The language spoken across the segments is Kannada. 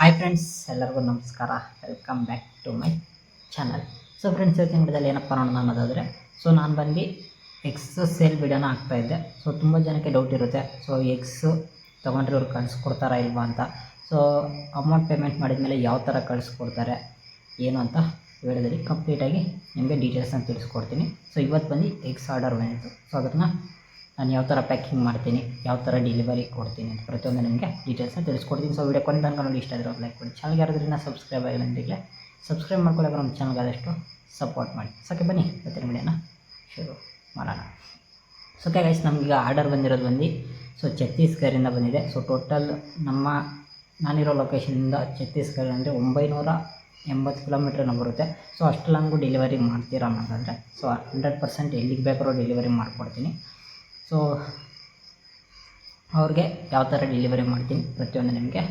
ಹಾಯ್ ಫ್ರೆಂಡ್ಸ್ ಎಲ್ಲರಿಗೂ ನಮಸ್ಕಾರ. Welcome back to my channel so friends ಇವತ್ತಿನ ವಿಡಿಯೋದಲ್ಲಿ ಏನಪ್ಪ ನೋಡೋಣ ಅನ್ನೋದಾದರೆ ಸೊ ನಾನು ಬಂದು ಎಕ್ಸ್ ಸೇಲ್ ವಿಡಿಯೋನ ಹಾಕ್ತಾಯಿದ್ದೆ ಸೊ ತುಂಬ ಜನಕ್ಕೆ ಡೌಟ್ ಇರುತ್ತೆ. ಸೊ ಎಕ್ಸು ತೊಗೊಂಡ್ರೆ ಅವ್ರು ಕಳಿಸ್ಕೊಡ್ತಾರಾ ಇಲ್ವಾ ಅಂತ. ಸೊ ಅಮೌಂಟ್ ಪೇಮೆಂಟ್ ಮಾಡಿದ ಮೇಲೆ ಯಾವ ಥರ ಕಳಿಸ್ಕೊಡ್ತಾರೆ, ಏನು ಅಂತ ವಿಡಿಯೋದಲ್ಲಿ ಕಂಪ್ಲೀಟಾಗಿ ನಿಮಗೆ ಡೀಟೇಲ್ಸನ್ನು ತಿಳಿಸ್ಕೊಡ್ತೀನಿ. ಸೊ ಇವತ್ತು ಬಂದು ಎಗ್ಸ್ ಆರ್ಡರ್ ಬಂದಿತ್ತು. ಸೊ ಅದನ್ನು ನಾನು ಯಾವ ಥರ ಪ್ಯಾಕಿಂಗ್ ಮಾಡ್ತೀನಿ, ಯಾವ ಥರ ಡೆಲಿವರಿ ಕೊಡ್ತೀನಿ ಅಂತ ಪ್ರತಿಯೊಂದು ನಿಮಗೆ ಡೀಟೇಲ್ಸ್ನ ತಿಳಿಸ್ಕೊಡ್ತೀನಿ. ಸೊ ವಿಡಿಯೋ ಕೊನೆ ತನಕ ನೋಡಿ, ಇಷ್ಟ ಆದರೆ ಲೈಕ್ ಕೊಡಿ. ಚಾನಲ್ಗೆ ಯಾರಾದ್ರಿಂದ ಸಬ್ಸ್ಕ್ರೈಬ್ ಆಗಿಲ್ಲ ಸಬ್ಸ್ಕ್ರೈಬ್ ಮಾಡ್ಕೊಳ್ಳೋಕೆ ನಮ್ಮ ಚಾನಲ್ಗೆ ಆದಷ್ಟು ಸಪೋರ್ಟ್ ಮಾಡಿ. ಸೊಕೆ ಬನ್ನಿ ಮತ್ತೆ ವಿಡಿಯೋನ ಶುರು ಮಾಡೋಣ. ಸೊ ಓಕೆ ಗೈಸ್ ನಮಗೀಗ ಆರ್ಡರ್ ಬಂದಿರೋದು ಬಂದು ಸೊ ಛತ್ತೀಸ್ಗಢದಿಂದ ಬಂದಿದೆ. ಸೊ ಟೋಟಲ್ ನಮ್ಮ, ನಾನಿರೋ ಲೊಕೇಶನಿಂದ ಛತ್ತೀಸ್ಗಢ ಅಂದರೆ ಒಂಬೈನೂರ ಎಂಬತ್ತು ಕಿಲೋಮೀಟ್ರ್ನ ಬರುತ್ತೆ. ಸೊ ಅಷ್ಟು ಲಾಂಗು ಡೆಲಿವರಿ ಮಾಡ್ತೀರಾ ಅನ್ನೋದಾದರೆ ಸೊ ಹಂಡ್ರೆಡ್ ಪರ್ಸೆಂಟ್ ಎಲ್ಲಿಗೆ ಬೇಕಾದ್ರೂ ಡೆಲಿವರಿ ಮಾಡಿಕೊಡ್ತೀನಿ. ಸೊ ಅವ್ರಿಗೆ ಯಾವ ಥರ ಡೆಲಿವರಿ ಮಾಡ್ತೀನಿ ಪ್ರತಿಯೊಂದು ನಿಮಗೆ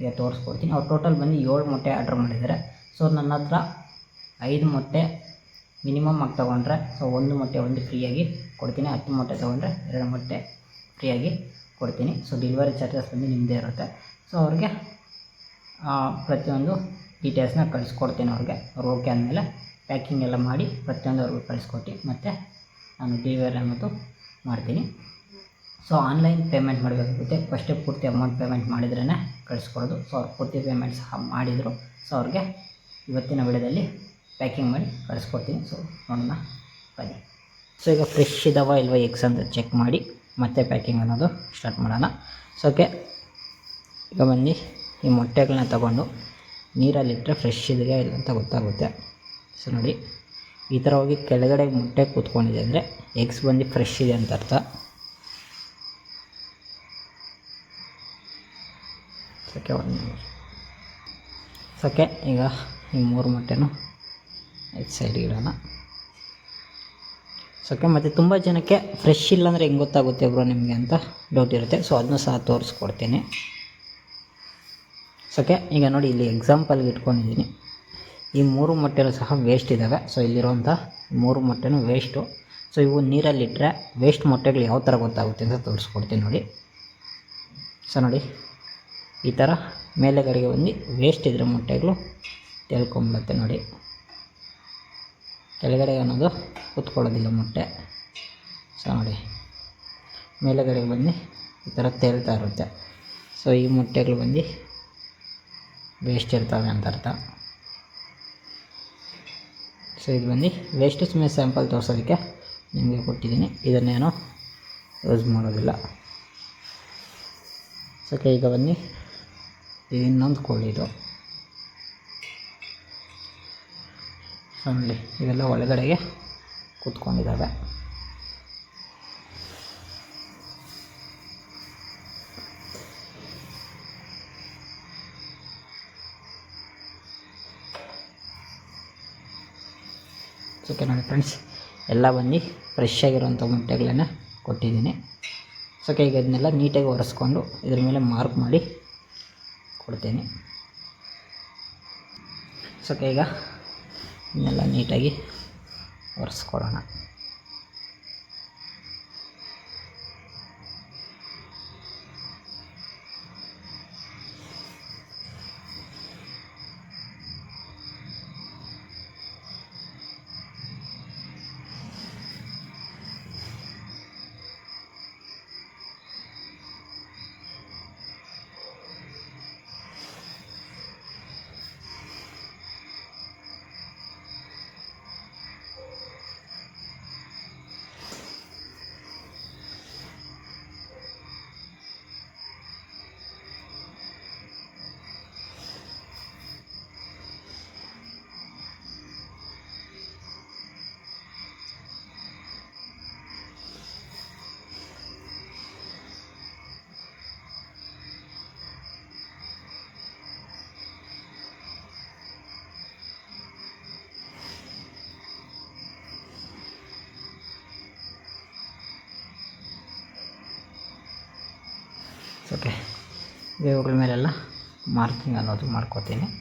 ಈಗ ತೋರಿಸ್ಕೊಡ್ತೀನಿ. ಅವ್ರು ಟೋಟಲ್ ಬಂದು ಏಳು ಮೊಟ್ಟೆ ಆರ್ಡ್ರ್ ಮಾಡಿದ್ದಾರೆ. ಸೊ ನನ್ನ ಹತ್ರ ಐದು ಮೊಟ್ಟೆ ಮಿನಿಮಮ್ ಆಗಿ ತೊಗೊಂಡ್ರೆ ಸೊ ಒಂದು ಮೊಟ್ಟೆ ಒಂದು ಫ್ರೀಯಾಗಿ ಕೊಡ್ತೀನಿ. ಹತ್ತು ಮೊಟ್ಟೆ ತೊಗೊಂಡ್ರೆ ಎರಡು ಮೊಟ್ಟೆ ಫ್ರೀಯಾಗಿ ಕೊಡ್ತೀನಿ. ಸೊ ಡೆಲಿವರಿ ಚಾರ್ಜಸ್ ಬಂದು ನಿಮ್ಮದೇ ಇರುತ್ತೆ. ಸೊ ಅವ್ರಿಗೆ ಪ್ರತಿಯೊಂದು ಡೀಟೇಲ್ಸ್ನ ಕಳಿಸ್ಕೊಡ್ತೀನಿ ಅವ್ರಿಗೆ. ಅವ್ರು ಓಕೆ ಅಂದಮೇಲೆ ಪ್ಯಾಕಿಂಗ್ ಎಲ್ಲ ಮಾಡಿ ಪ್ರತಿಯೊಂದು ಅವ್ರಿಗೆ ಕಳಿಸ್ಕೊಟ್ಟು ಮತ್ತು ನಾನು ಡೆಲಿವರಿ ಅನ್ನೋದು ಮಾಡ್ತೀನಿ. ಸೊ ಆನ್ಲೈನ್ ಪೇಮೆಂಟ್ ಮಾಡಬೇಕಾಗುತ್ತೆ. ಫಸ್ಟೇ ಪೂರ್ತಿ ಅಮೌಂಟ್ ಪೇಮೆಂಟ್ ಮಾಡಿದ್ರೇ ಕಳಿಸ್ಕೊಡೋದು. ಸೊ ಅವ್ರು ಪೂರ್ತಿ ಪೇಮೆಂಟ್ ಸಹ ಮಾಡಿದರು. ಸೊ ಅವ್ರಿಗೆ ಇವತ್ತಿನ ವಿಡಿಯೋದಲ್ಲಿ ಪ್ಯಾಕಿಂಗ್ ಮಾಡಿ ಕಳಿಸ್ಕೊಡ್ತೀನಿ. ಸೊ ನೋಡೋಣ. ಬನ್ನಿ. ಸೊ ಈಗ ಫ್ರೆಶ್ ಇದಾವ ಇಲ್ವಾ ಎಗ್ಸ್ ಅಂತ ಚೆಕ್ ಮಾಡಿ ಮತ್ತೆ ಪ್ಯಾಕಿಂಗ್ ಅನ್ನೋದು ಸ್ಟಾರ್ಟ್ ಮಾಡೋಣ. ಸೊ ಓಕೆ ಈಗ ಬಂದು ಈ ಮೊಟ್ಟೆಗಳನ್ನ ತಗೊಂಡು ನೀರಲ್ಲಿಟ್ಟರೆ ಫ್ರೆಶ್ ಇದೆಯಾ ಇಲ್ಲ ಅಂತ ಗೊತ್ತಾಗುತ್ತೆ. ಸೊ ನೋಡಿ. ಈ ಥರ ಹೋಗಿ ಕೆಳಗಡೆ ಮೊಟ್ಟೆ ಕೂತ್ಕೊಂಡಿದೆ ಅಂದರೆ ಎಗ್ಸ್ ಬಂದು ಫ್ರೆಶ್ ಇದೆ ಅಂತ ಅರ್ಥ. ಸಕ್ಕೆ ಒಂದು ಈಗ ಈ ಮೂರು ಮೊಟ್ಟೆನು ಇದು ಸೈಡ್ಗೆ ಇಡೋಣ. ಸೊಕ್ಕೆ ಮತ್ತು ತುಂಬ ಜನಕ್ಕೆ ಫ್ರೆಶ್ ಇಲ್ಲ ಅಂದರೆ ಹೆಂಗೆ ಗೊತ್ತಾಗುತ್ತೆ ಬ್ರೋ ನಿಮಗೆ ಅಂತ ಡೌಟ್ ಇರುತ್ತೆ. ಸೊ ಅದನ್ನು ಸಹ ತೋರಿಸ್ಕೊಡ್ತೀನಿ. ಸೊಕ್ಕೆ ಈಗ ನೋಡಿ ಇಲ್ಲಿ ಎಕ್ಸಾಂಪಲ್ಗೆ ಇಟ್ಕೊಂಡಿದ್ದೀನಿ. ಈ ಮೂರು ಮೊಟ್ಟೆಗಳು ಸಹ ವೇಸ್ಟ್ ಇದ್ದಾವೆ ಸೊ ಇಲ್ಲಿರುವಂಥ ಮೂರು ಮೊಟ್ಟೆನೂ ವೇಸ್ಟು ಸೊ ಇವು ನೀರಲ್ಲಿಟ್ಟರೆ ವೇಸ್ಟ್ ಮೊಟ್ಟೆಗಳು ಯಾವ ಥರ ಗೊತ್ತಾಗುತ್ತೆ ಅಂತ ತೋರಿಸ್ಕೊಡ್ತೀನಿ ನೋಡಿ. ಸೊ ನೋಡಿ. ಈ ಥರ ಮೇಲೆಗಡೆಗೆ ಬಂದು ವೇಸ್ಟ್ ಇದ್ರೆ ಮೊಟ್ಟೆಗಳು ತೇಳ್ಕೊಂಬಿಡುತ್ತೆ ನೋಡಿ. ಕೆಳಗಡೆ ಅನ್ನೋದು ಕೂತ್ಕೊಳ್ಳೋದಿಲ್ಲ ಮೊಟ್ಟೆ. ಸೊ ನೋಡಿ. ಮೇಲೆಗಡೆಗೆ ಬಂದು ಈ ಥರ ತೇಲ್ತಾ ಇರುತ್ತೆ. ಸೊ ಈ ಮೊಟ್ಟೆಗಳು ಬಂದು ವೇಸ್ಟ್ ಇರ್ತವೆ ಅಂತ ಅರ್ಥ. ಸೊ ಇದು ಬನ್ನಿ. ವೇಸ್ಟ್ ಸುಮ್ಮನೆ ಸ್ಯಾಂಪಲ್ ತೋರಿಸೋದಕ್ಕೆ ನಿಮಗೆ ಕೊಟ್ಟಿದ್ದೀನಿ. ಇದನ್ನೇನು ಯೂಸ್ ಮಾಡೋದಿಲ್ಲ. ಸೊ ಈಗ ಬನ್ನಿ. ಇನ್ನೊಂದು ಕೋಳಿ ಇದು. ನೋಡಿ, ಇವೆಲ್ಲ ಒಳಗಡೆಗೆ ಕೂತ್ಕೊಂಡಿದ್ದಾವೆ. ಓಕೆ ನೋಡಿ ಫ್ರೆಂಡ್ಸ್ ಎಲ್ಲ ಬಂದು ಫ್ರೆಶ್ ಆಗಿರುವಂಥ ಮೊಟ್ಟೆಗಳನ್ನು ಕೊಟ್ಟಿದ್ದೀನಿ. ಸೊಕೆ ಈಗ ಇದನ್ನೆಲ್ಲ ನೀಟಾಗಿ ಒರೆಸ್ಕೊಂಡು ಇದ್ರ ಮೇಲೆ ಮಾರ್ಕ್ ಮಾಡಿ ಕೊಡ್ತೀನಿ. ಸೊಕೆ ಈಗ ಇದನ್ನೆಲ್ಲ ನೀಟಾಗಿ ಒರೆಸ್ಕೊಡೋಣ. ಓಕೆ. ಇವುಗಳ ಮೇಲೆಲ್ಲ ಮಾರ್ಕಿಂಗ್ ಅನ್ನೋದು ಮಾಡ್ಕೋತೀನಿ.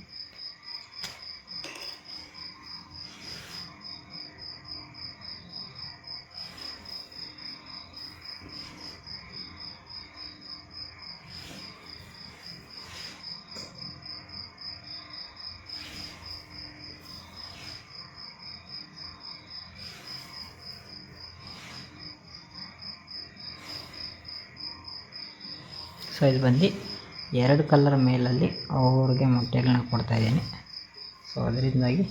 ಸೊ ಇದು ಬಂದು ಎರಡು ಕಲರ್ ಮೇಲಲ್ಲಿ ಅವ್ರಿಗೆ ಮೊಟ್ಟೆಗಳನ್ನ ಕೊಡ್ತಾಯಿದ್ದೀನಿ ಸೊ ಅದರಿಂದಾಗಿ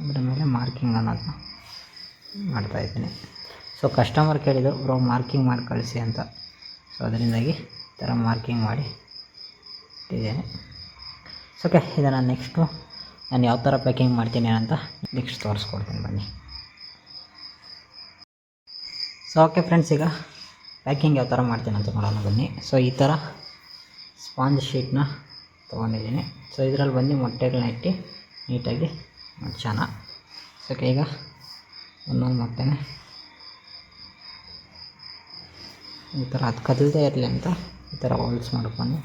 ಅದರ ಮೇಲೆ ಮಾರ್ಕಿಂಗ್ ಅನ್ನೋದನ್ನ ಮಾಡ್ತಾಯಿದ್ದೀನಿ ಸೊ ಕಸ್ಟಮರ್ ಕೇಳಿದರು, ಬ್ರೋ ಮಾರ್ಕಿಂಗ್ ಮಾಡಿ ಕಳಿಸಿ ಅಂತ. ಸೊ ಅದರಿಂದಾಗಿ ಈ ಥರ ಮಾರ್ಕಿಂಗ್ ಮಾಡಿ ಇಟ್ಟಿದ್ದೇನೆ. ಸೊ ಓಕೆ ಇದನ್ನು ನೆಕ್ಸ್ಟು ನಾನು ಯಾವ ಥರ ಪ್ಯಾಕಿಂಗ್ ಮಾಡ್ತೀನಿ ಅಂತ ನೆಕ್ಸ್ಟ್ ತೋರಿಸ್ಕೊಡ್ತೀನಿ ಬನ್ನಿ. ಸೊ ಓಕೆ ಫ್ರೆಂಡ್ಸ್ ಈಗ ಪ್ಯಾಕಿಂಗ್ ಯಾವ ಥರ ಮಾಡ್ತೀನಿ ಅಂತ ನೋಡೋಣ ಬನ್ನಿ. ಸೊ ಈ ಥರ ಸ್ಪಾಂಜ್ ಶೀಟ್ನ ತೊಗೊಂಡಿದ್ದೀನಿ. ಸೊ ಇದರಲ್ಲಿ ಬಂದು ಮೊಟ್ಟೆಗಳನ್ನ ಇಟ್ಟು ನೀಟಾಗಿ ಮುಚ್ಚೋಣ. ಸೊ ಈಗ ಒಂದೊಂದು ಮೊಟ್ಟೆನೆ ಈ ಥರ ಅದು ಕದಲದೇ ಇರಲಿ ಅಂತ ಈ ಥರ ಹೋಲ್ಸ್ ಮಾಡ್ಕೊಂಡು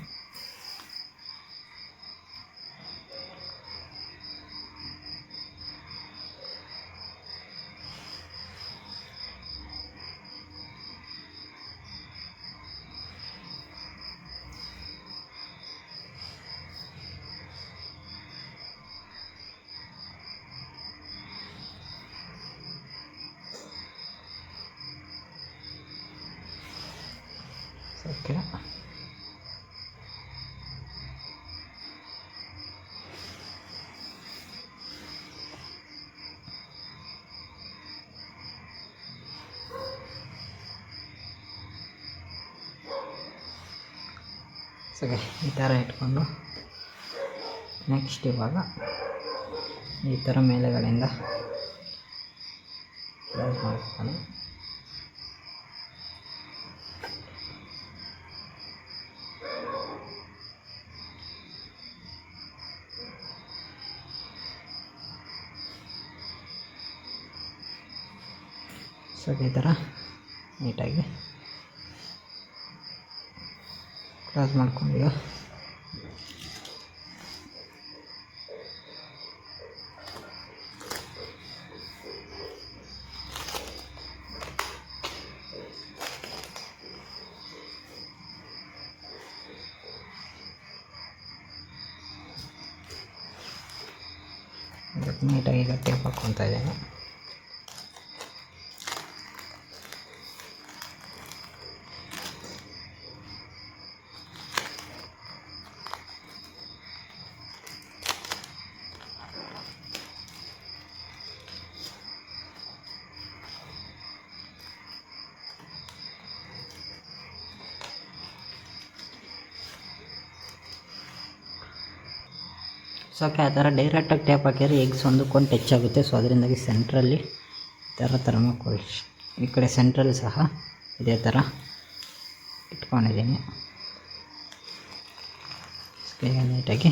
ಓಕೆ. ಸರಿ ಈ ಥರ ಇಟ್ಕೊಂಡು ನೆಕ್ಸ್ಟ್ ಇವಾಗ ಈ ಥರ ಮೇಲೆಗಳಿಂದ ಕ್ಲೋಸ್ ಮಾಡ್ತಾನೆ ಸೊ ಈ ಥರ ನೀಟಾಗಿ ಕ್ಲೋಸ್ ಮಾಡ್ಕೊಂಡು ನೀಟಾಗಿ ಈಗ ಟೇಪ್ ಹಾಕ್ಕೊತಾ ಇದ್ದೀನಿ. ಸೊ ಆ ಥರ ಡೈರೆಕ್ಟಾಗಿ ಟ್ಯಾಪ್ ಹಾಕಿದರೆ ಎಗ್ಸ್ ಒಂದಕ್ಕೊಂದು ಟಚ್ ಆಗುತ್ತೆ. ಸೊ ಅದರಿಂದಾಗಿ ಸೆಂಟ್ರಲ್ಲಿ ಈ ಥರ ಥರ್ಮಾಕೋಲ್ ಈ ಕಡೆ ಸೆಂಟ್ರಲ್ಲಿ ಸಹ ಇದೇ ಥರ ಇಟ್ಕೊಂಡಿದ್ದೀನಿ. ನೀಟಾಗಿ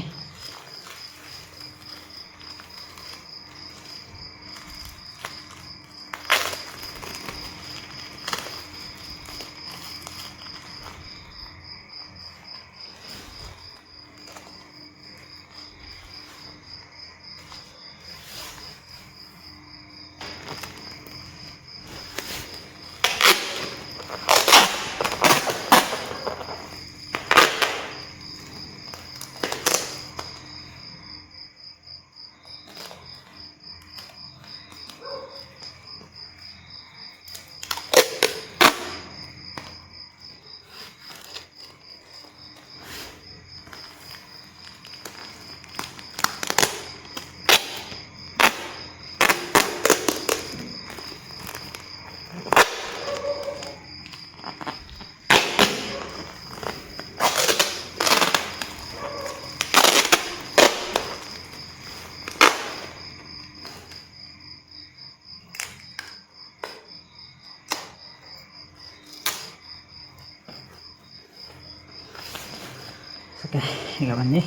ಓಕೆ, ಈಗ ಬನ್ನಿ.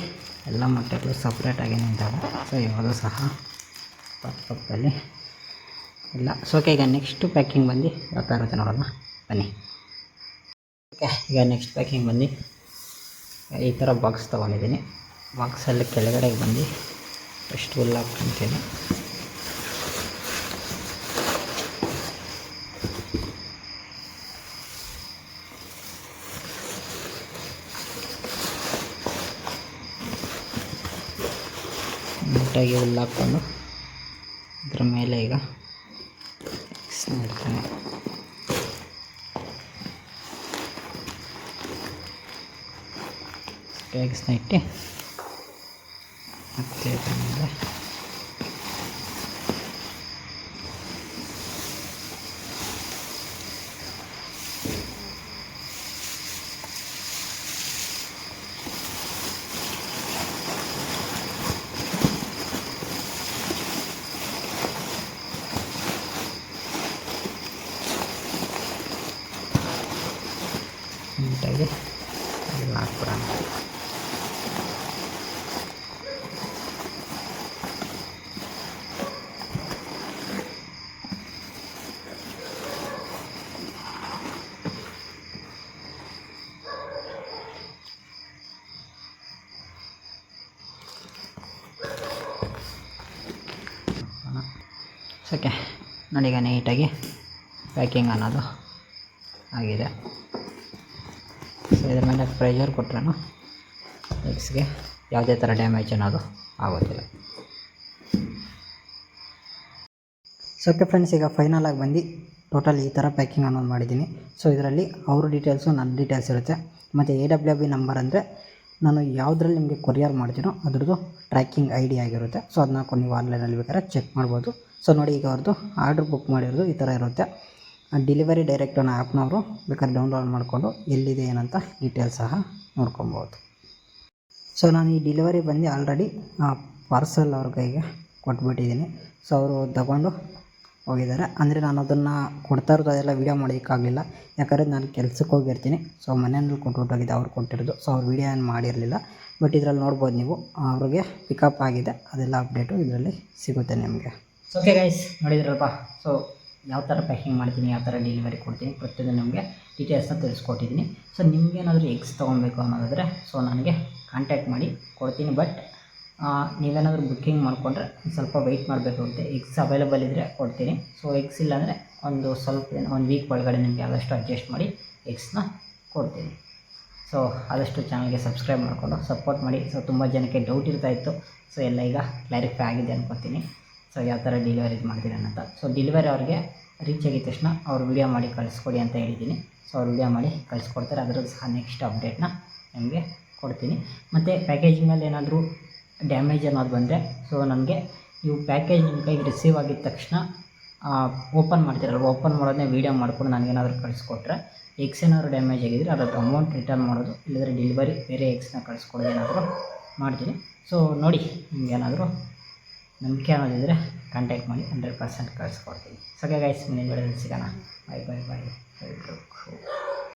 ಎಲ್ಲ ಮೊಟ್ಟೆಗಳು ಸಪ್ರೇಟಾಗಿ ನಿಂತಾವೆ. ಸೊ ಇವಾಗ ಸಹ ಪಕ್ಕ ಪಕ್ಕದಲ್ಲಿ ಇಲ್ಲ ಸೊ ಓಕೆ ಈಗ ನೆಕ್ಸ್ಟ್ ಪ್ಯಾಕಿಂಗ್ ಬಂದು ಯಾವ ಥರ ಇರುತ್ತೆ ನೋಡೋಣ. ಬನ್ನಿ. ಓಕೆ ಈಗ ನೆಕ್ಸ್ಟ್ ಪ್ಯಾಕಿಂಗ್ ಬಂದು ಈ ಥರ ಬಾಕ್ಸ್ ತೊಗೊಂಡಿದ್ದೀನಿ. ಬಾಕ್ಸಲ್ಲಿ ಕೆಳಗಡೆಗೆ ಬಂದು ಎಷ್ಟು ಹುಲ್ಲು ನೀಟಾಗಿ ಹುಲ್ಲು ಹಾಕ್ಕೊಂಡು ಇದ್ರ ಮೇಲೆ ಈಗ ಮಿಕ್ಸ್ ಮಾಡ್ತಾನೆ. ಎಗ್ಸ್ನ ಇಟ್ಟು ಮತ್ತೆ ಮೇಲೆ ಎಲ್ಲ ಹಾಕ್ಬಿಡೋಣ ಓಕೆ ನೋಡಿ ಈಗ ನೀಟಾಗಿ ಪ್ಯಾಕಿಂಗ್ ಅನ್ನೋದು ಆಗಿದೆ. ಸೊ ಇದ್ರ ಮೇಲೆ ಪ್ರೆಷರ್ ಕೊಟ್ರೂ ಎಗ್ಸ್ಗೆ ಯಾವುದೇ ಥರ ಡ್ಯಾಮೇಜ್ ಅನ್ನೋದು ಆಗೋದಿಲ್ಲ. ಸೊ ಓಕೆ ಫ್ರೆಂಡ್ಸ್ ಈಗ ಫೈನಲ್ ಆಗಿ ಬಂದು ಟೋಟಲ್ ಈ ಥರ ಪ್ಯಾಕಿಂಗ್ ಅನ್ನೋದು ಮಾಡಿದ್ದೀನಿ. ಸೊ ಇದರಲ್ಲಿ ಅವ್ರ ಡೀಟೇಲ್ಸು ನನ್ನ ಡೀಟೇಲ್ಸ್ ಇರುತ್ತೆ. ಮತ್ತು ಎ ಡಬ್ಲ್ಯೂ ಬಿ ನಂಬರ್ ಅಂದರೆ ನಾನು ಯಾವುದ್ರಲ್ಲಿ ನಿಮಗೆ ಕೊರಿಯರ್ ಮಾಡ್ತೀನೋ ಅದ್ರದ್ದು ಟ್ರ್ಯಾಕಿಂಗ್ ಐ ಡಿ ಆಗಿರುತ್ತೆ. ಸೊ ಅದನ್ನ ನೀವು ಆನ್ಲೈನಲ್ಲಿ ಬೇಕಾದ್ರೆ ಚೆಕ್ ಮಾಡ್ಬೋದು. ಸೊ ನೋಡಿ ಈಗ ಅವ್ರದ್ದು ಆರ್ಡ್ರ್ ಬುಕ್ ಮಾಡಿರೋದು ಈ ಥರ ಇರುತ್ತೆ. ಡೆಲಿವರಿ ಡೈರೆಕ್ಟ್ ಅನ್ನೋ ಆ್ಯಪ್ನವರು ಬೇಕಾದ್ರೆ ಡೌನ್ಲೋಡ್ ಮಾಡಿಕೊಂಡು ಎಲ್ಲಿದೆ ಏನಂತ ಡೀಟೇಲ್ಸ್ ಸಹ ನೋಡ್ಕೊಬೋದು. ಸೊ ನಾನು ಈ ಡೆಲಿವರಿ ಬಂದು ಆಲ್ರೆಡಿ ಪಾರ್ಸಲ್ ಅವ್ರ ಕೈಗೆ ಕೊಟ್ಬಿಟ್ಟಿದ್ದೀನಿ. ಸೊ ಅವರು ತಗೊಂಡು ಹೋಗಿದ್ದಾರೆ. ಅಂದರೆ ನಾನು ಅದನ್ನು ಕೊಡ್ತಾ ಇರೋದು ಅದೆಲ್ಲ ವೀಡಿಯೋ ಮಾಡೋಕ್ಕಾಗಲಿಲ್ಲ ಯಾಕಂದರೆ ನಾನು ಕೆಲ್ಸಕ್ಕೆ ಹೋಗಿರ್ತೀನಿ. ಸೊ ಮನೆಯಲ್ಲಿ ಕೊಟ್ಬಿಟ್ಟೋಗಿದೆ ಅವ್ರು ಕೊಟ್ಟಿರೋದು. ಸೊ ಅವ್ರು ವೀಡಿಯೋ ಏನು ಮಾಡಿರಲಿಲ್ಲ. ಬಟ್ ಇದರಲ್ಲಿ ನೋಡ್ಬೋದು ನೀವು, ಅವ್ರಿಗೆ ಪಿಕಪ್ ಆಗಿದೆ. ಅದೆಲ್ಲ ಅಪ್ಡೇಟು ಇದರಲ್ಲಿ ಸಿಗುತ್ತೆ ನಿಮಗೆ. ಓಕೆ ಗೈಸ್ ನೋಡಿದ್ರಲ್ಪ ಸೊ ಯಾವ ಥರ ಪ್ಯಾಕಿಂಗ್ ಮಾಡ್ತೀನಿ, ಯಾವ ಥರ ಡೆಲಿವರಿ ಕೊಡ್ತೀನಿ ಪ್ರತಿಯೊಂದು ನಿಮಗೆ ಡೀಟೇಲ್ಸ್ನ ತಿಳಿಸ್ಕೊಟ್ಟಿದ್ದೀನಿ. ಸೊ ನಿಮಗೇನಾದರೂ ಎಗ್ಸ್ ತೊಗೊಬೇಕು ಅನ್ನೋದಾದರೆ ಸೊ ನನಗೆ ಕಾಂಟ್ಯಾಕ್ಟ್ ಮಾಡಿ ಕೊಡ್ತೀನಿ. ಬಟ್ ನೀವೇನಾದರೂ ಬುಕ್ಕಿಂಗ್ ಮಾಡಿಕೊಂಡ್ರೆ ಸ್ವಲ್ಪ ವೆಯ್ಟ್ ಮಾಡಬೇಕಾಗುತ್ತೆ ಎಗ್ಸ್ ಅವೈಲೇಬಲ್ ಇದ್ದರೆ ಕೊಡ್ತೀನಿ. ಸೊ ಎಗ್ಸ್ ಇಲ್ಲಾಂದರೆ ಒಂದು ಸ್ವಲ್ಪ ಒಂದು ವೀಕ್ ಒಳಗಡೆ ನಿಮಗೆ ಆದಷ್ಟು ಅಡ್ಜಸ್ಟ್ ಮಾಡಿ ಎಗ್ಸ್ನ ಕೊಡ್ತೀನಿ. ಸೊ ಆದಷ್ಟು ಚಾನಲ್ಗೆ ಸಬ್ಸ್ಕ್ರೈಬ್ ಮಾಡಿಕೊಂಡು ಸಪೋರ್ಟ್ ಮಾಡಿ. ಸೊ ತುಂಬ ಜನಕ್ಕೆ ಡೌಟ್ ಇರ್ತಾ ಇತ್ತು. ಸೊ ಎಲ್ಲ ಈಗ ಕ್ಲಾರಿಫೈ ಆಗಿದೆ ಅನ್ಕೋತೀನಿ. ಸೊ ಯಾವ ಥರ ಡೆಲಿವರಿ ಮಾಡ್ತೀರ ಅಂತ ಸೊ ಡೆಲಿವರಿ ಅವ್ರಿಗೆ ರೀಚ್ ಆಗಿದ ತಕ್ಷಣ ಅವ್ರು ವಿಡಿಯೋ ಮಾಡಿ ಕಳಿಸ್ಕೊಡಿ ಅಂತ ಹೇಳಿದ್ದೀನಿ. ಸೊ ಅವ್ರು ವಿಡಿಯೋ ಮಾಡಿ ಕಳಿಸ್ಕೊಡ್ತಾರೆ. ಅದರದ್ದು ಸಹ ನೆಕ್ಸ್ಟ್ ಅಪ್ಡೇಟ್ನ ನಿಮಗೆ ಕೊಡ್ತೀನಿ. ಮತ್ತು ಪ್ಯಾಕೇಜಿಂಗಲ್ಲಿ ಏನಾದರೂ ಡ್ಯಾಮೇಜ್ ಅನ್ನೋದು ಬಂದರೆ ಸೊ ನನಗೆ ಇವು ಪ್ಯಾಕೇಜ್ ನಿಮ್ಮ ಕೈಗೆ ರಿಸೀವ್ ಆಗಿದ ತಕ್ಷಣ ಓಪನ್ ಮಾಡ್ತೀರಲ್ಲ ಓಪನ್ ಮಾಡೋದನ್ನೇ ವೀಡಿಯೋ ಮಾಡ್ಕೊಂಡು ನನಗೇನಾದರೂ ಕಳಿಸ್ಕೊಟ್ರೆ ಎಕ್ಸ್ ಏನಾದರೂ ಡ್ಯಾಮೇಜ್ ಆಗಿದ್ದರೆ ಅದರದ್ದು ಅಮೌಂಟ್ ರಿಟರ್ನ್ ಮಾಡೋದು ಇಲ್ಲದ್ರೆ ಡೆಲಿವರಿ ಬೇರೆ ಎಕ್ಸ್ನ ಕಳಿಸ್ಕೊಡೋದು ಏನಾದರೂ ಮಾಡ್ತೀನಿ. ಸೊ ನೋಡಿ ನಿಮ್ಗೇನಾದರೂ ನಂಬಿಕೆ ಅನ್ನೋದಿದ್ರೆ ಕಾಂಟ್ಯಾಕ್ಟ್ ಮಾಡಿ ಹಂಡ್ರೆಡ್ ಪರ್ಸೆಂಟ್ ಕಳಿಸ್ಕೊಡ್ತೀನಿ ಸೊ ಗೈಸ್ ಮುಂದಿನ ವಿಡಿಯೋದಲ್ಲಿ ಸಿಗೋಣ. ಬಾಯ್ ಬಾಯ್ ಬಾಯ್ ಎಲ್ರಿಗೂ